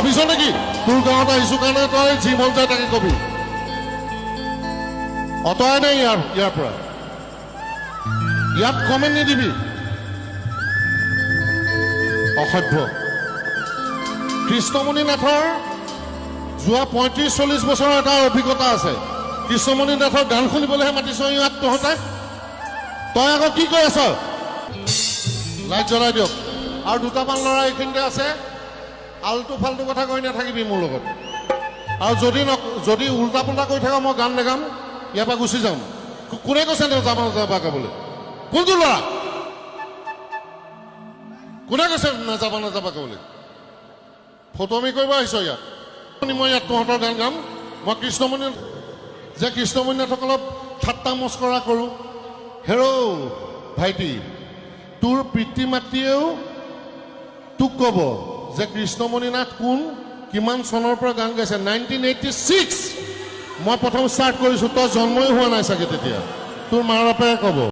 ভাবিছ নেকি? তোৰ গাঁৱত আহিছো কাৰণে তই যি মন যায় তাকে কবি। অঁতৰাই নাই ইয়াৰ ইয়াৰ পৰা। ইয়াত কমেণ্ট নিদিবি। অসভ্য। কৃষ্ণমণি নাথৰ যোৱা পঁয়ত্ৰিছ চল্লিছ বছৰৰ এটা অভিজ্ঞতা আছে। কৃষ্ণমণি নাথৰ গান শুনিবলৈহে মাতিছ ইয়াত তহঁতে? তই আকৌ কি কৈ আছ? লাইট জ্বলাই দিয়ক। আৰু দুটামান ল'ৰা এইখিনিতে আছে। আলটু ফাল্টু কথা কৈ নাথাকিবি মোৰ লগত। আৰু যদি ন যদি উল্টা পুল্টা কৰি থাক, মই গান নেগাম, ইয়াৰ পৰা গুচি যাম। কোনে কৈছে নেযাবা নেযাবা গাবলৈ কোনটো ল'ৰা? কোনে কৈছে নেযাবা নেযাবা গাবলৈ ফটোমি কৰিব আহিছ ইয়াত। মই ইয়াত তহঁতৰ গান গাম। মই কৃষ্ণমণি যে কৃষ্ণমণি নাথসকলক ঠাট্টা মস্কৰা কৰোঁ। হেৰ' ভাইটি, তোৰ পিতৃ মাতৃয়েও তোক ক'ব। যে কৃষ্ণমণি নাথ কোন, কিমান চনৰ পৰা গান গাইছে? নাইনটিন এইটি ছিক্স মই প্ৰথম ষ্টাৰ্ট কৰিছোঁ, তই জন্মই হোৱা নাই চাগে তেতিয়া। তোৰ মা বাপেৰে ক'ব।